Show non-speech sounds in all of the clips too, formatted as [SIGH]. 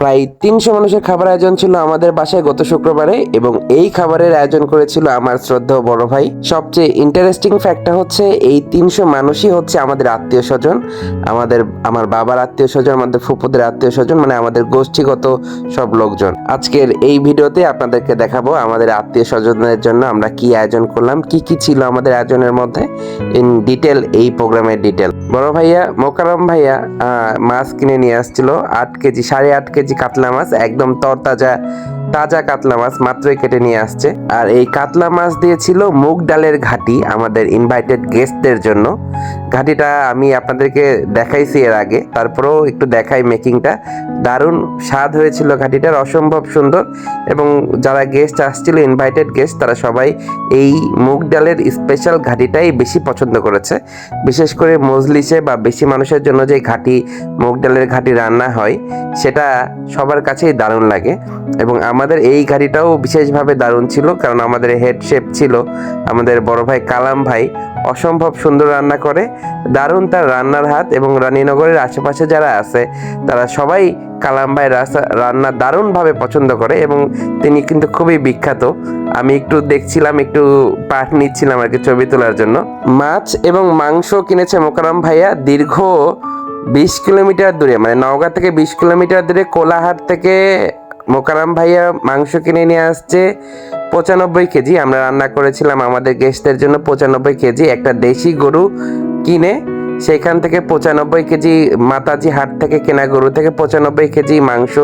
প্রায় তিনশো মানুষের খাবার আয়োজন ছিল আমাদের বাসায় গত শুক্রবারে এবং এই খাবারের আয়োজন করেছিল আমার শ্রদ্ধেয় বড় ভাই। সবচেয়ে ইন্টারেস্টিং ফ্যাক্টটা হচ্ছে এই তিনশো মানুষই হচ্ছে আমাদের আত্মীয় স্বজন, আমাদের, আমার বাবার আত্মীয় স্বজন, আমাদের ফুপুদের আত্মীয় স্বজন মানে আমাদের গোষ্ঠীগত সব লোকজন। আজকের এই ভিডিওতে আপনাদেরকে দেখাবো আমাদের আত্মীয় স্বজনদের জন্য আমরা কি আয়োজন করলাম, কি কি ছিল আমাদের আয়োজনের মধ্যে। ইন ডিটেল এই প্রোগ্রামের ডিটেল বড় ভাইয়া মোকারম ভাইয়া মাছ কিনে নিয়ে আসছিল, আট কেজি, সাড়ে আট কেজি কাতলা মাছ, একদম তরতাজা, তাজা কাতলা মাছ মাত্রই কেটে নিয়ে আসছে। আর এই কাতলা মাছ দিয়েছিল মুগ ডালের ঘাটি আমাদের ইনভাইটেড গেস্টদের জন্য। ঘাটিটা আমি আপনাদেরকে দেখাইছি এর আগে, তারপরেও একটু দেখাই মেকিংটা। দারুণ স্বাদ হয়েছিল ঘাটিটার, অসম্ভব সুন্দর, এবং যারা গেস্ট আসছিল ইনভাইটেড গেস্ট তারা সবাই এই মুগ ডালের স্পেশাল ঘাটিটাই বেশি পছন্দ করেছে। বিশেষ করে মজলিসে বা বেশি মানুষের জন্য যে ঘাটি, মুগ ডালের ঘাটি রান্না হয়, সেটা সবার কাছেই দারুণ লাগে। এবং আমাদের এই ঘাটিটাও বিশেষভাবে দারুণ ছিল, কারণ আমাদের হেড শেফ ছিল, আমাদের বড় ভাই কালাম ভাই অসম্ভব সুন্দর রান্না করে, দারুণ তার রান্নার হাত এবং রানীনগরের আশেপাশে যারা আছে, তারা সবাই কালাম ভাই রাসা- রান্না দারুণভাবে পছন্দ করে এবং তিনি কিন্তু খুবই বিখ্যাত। আমি একটু দেখছিলাম, একটু পাঠ নিচ্ছিলাম আর কি ছবি তোলার জন্য। মাছ এবং মাংস কিনেছে মোকারম ভাইয়া দীর্ঘ বিশ কিলোমিটার দূরে মানে নওগাঁ থেকে বিশ কিলোমিটার দূরে কোলাহাট থেকে মোকারাম ভাইয়া মাংস কিনে নিয়ে আসছে। পঁচানব্বই কেজি, আমরা রান্না করেছিলাম আমাদের গেস্টদের জন্য পঁচানব্বই কেজি একটা দেশি গরু কিনে। সেখান থেকে পঁচানব্বই কেজি মাতাজি হাট থেকে কেনা গরু থেকে পঁচানব্বই কেজি মাংস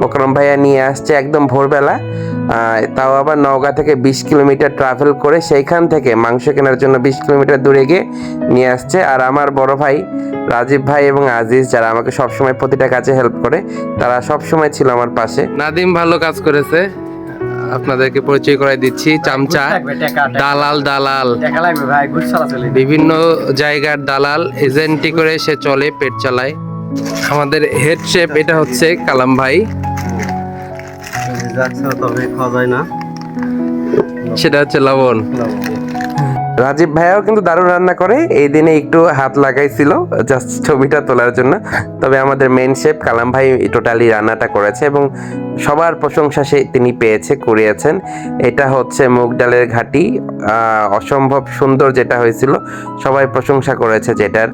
মোকরম ভাইয়া নিয়ে আসছে একদম ভোরবেলা। তাও আবার নওগাঁ থেকে বিশ কিলোমিটার ট্রাভেল করে সেইখান থেকে মাংস কেনার জন্য বিশ কিলোমিটার দূরে গিয়ে নিয়ে আসছে। আর আমার বড় ভাই রাজীব ভাই এবং আজিজ যারা আমাকে সবসময় প্রতিটা কাজে হেল্প করে, তারা সবসময় ছিল আমার পাশে। নাদিম ভালো কাজ করেছে। আপনাদেরকে পরিচয় করাই দিচ্ছি চামচা টাকা, টাকা। দালাল দালাল। দেখা লাগবে ভাই গুড চলাচলে বিভিন্ন জায়গার দালাল এজেন্টি করে সে চলে পেট চালায়। আমাদের হেড শেপ এটা হচ্ছে কালাম ভাই। যাচ্ছে তবে খাওয়া যায় না। সেটা হচ্ছে লবণ। রাজীব ভাইয়াও কিন্তু দারুণ রান্না করে। এই দিনে একটু হাত লাগাইছিল জাস্ট ছবিটা তোলার জন্য। তবে আমাদের মেন শেফ কালাম ভাই টোটালি রান্নাটা করেছে এবং সবার প্রশংসা সে তিনি পেয়েছে করিয়েছেন এটা হচ্ছে মুগ ডালের ঘাটি অসম্ভব সুন্দর যেটা হয়েছিল, সবাই প্রশংসা করেছে যেটার।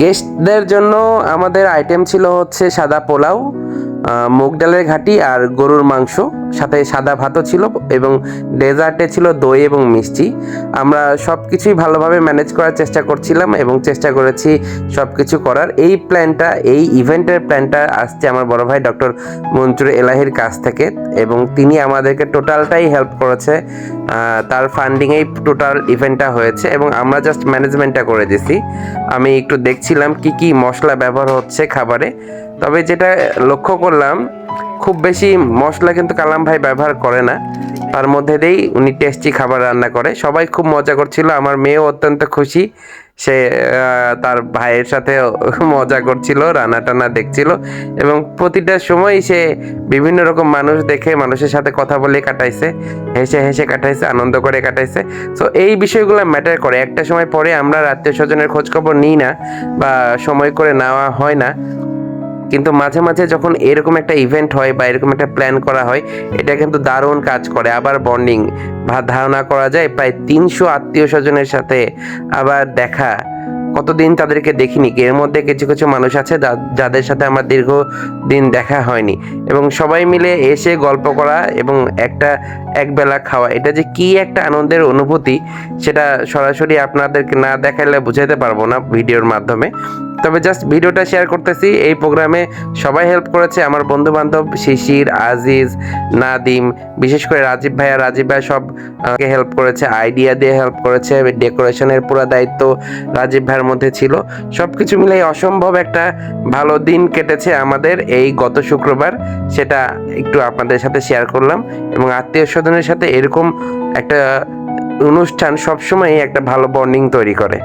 গেস্টদের জন্য আমাদের আইটেম ছিল হচ্ছে সাদা পোলাও মুগ ডালের ঘাটি আর গরুর মাংস, সাথে সাদা ভাতও ছিল এবং ডেজার্টে ছিল দই এবং মিষ্টি। আমরা সব কিছুই ভালোভাবে ম্যানেজ করার চেষ্টা করছিলাম এবং চেষ্টা করেছি সব কিছু করার। এই প্ল্যানটা, এই ইভেন্টের প্ল্যানটা আসছে আমার বড় ভাই ডক্টর মঞ্জুর এলাহির কাছ থেকে এবং তিনি আমাদেরকে টোটালটাই হেল্প করেছে। তার ফান্ডিংয়েই টোটাল ইভেন্টটা হয়েছে এবং আমরা জাস্ট ম্যানেজমেন্টটা করে দিছি। আমি একটু দেখছিলাম কি কি মশলা ব্যবহার হচ্ছে খাবারে। তবে যেটা লক্ষ্য করলাম, খুব বেশি মশলা কিন্তু কালাম ভাই ব্যবহার করে না। তার মধ্যে দিয়েই উনি টেস্টি খাবার রান্না করে। সবাই খুব মজা করছিল, আমার মেয়েও অত্যন্ত খুশি। সে তার ভাইয়ের সাথে [LAUGHS] মজা করছিল, রান্না টান্না দেখছিল এবং প্রতিটা সময় সে বিভিন্ন রকম মানুষ দেখে, মানুষের সাথে কথা বলে কাটাইছে, হেসে হেসে কাটাইছে, আনন্দ করে কাটাইছে। সো এই বিষয়গুলো ম্যাটার করে। একটা সময় পরে আমরা আত্মীয় স্বজনের খোঁজখবর নিই না বা সময় করে নেওয়া হয় না। কিন্তু মাঝে মাঝে যখন এরকম একটা ইভেন্ট হয় বা এরকম একটা প্ল্যান করা হয়, এটা কিন্তু দারুণ কাজ করে। আবার বন্ডিং বা ধারণা করা যায় প্রায় তিনশো আত্মীয় স্বজনের সাথে আবার দেখা। কতদিন তাদেরকে দেখিনি। এর মধ্যে কিছু কিছু মানুষ আছে যাদের সাথে আমার দীর্ঘ দিন দেখা হয়নি। এবং সবাই মিলে এসে গল্প করা এবং একটা একবেলা খাওয়া। এটা যে কি একটা আনন্দের অনুভূতি, সেটা সরাসরি আপনাদেরকে না দেখাইলে বুঝাতে পারব না ভিডিওর মাধ্যমে। তবে জাস্ট ভিডিওটা শেয়ার করতেছি। এই প্রোগ্রামে সবাই হেল্প করেছে। আমার বন্ধু বান্ধব শিশির, আজিজ, নাদিম, বিশেষ করে রাজীব ভাইয়া, রাজীব ভাই সব হেল্প করেছে আইডিয়া দিয়ে হেল্প করেছে। ডেকোরেশনের পুরো দায়িত্ব রাজীব ভাইয়ের মধ্যে ছিল। সব কিছু মিলে অসম্ভব একটা ভালো দিন কেটেছে আমাদের এই গত শুক্রবার। সেটা একটু আপনাদের সাথে শেয়ার করলাম এবং আত্মীয় স্বজনের সাথে এরকম একটা অনুষ্ঠান সবসময়ই একটা ভালো বন্ডিং তৈরি করে।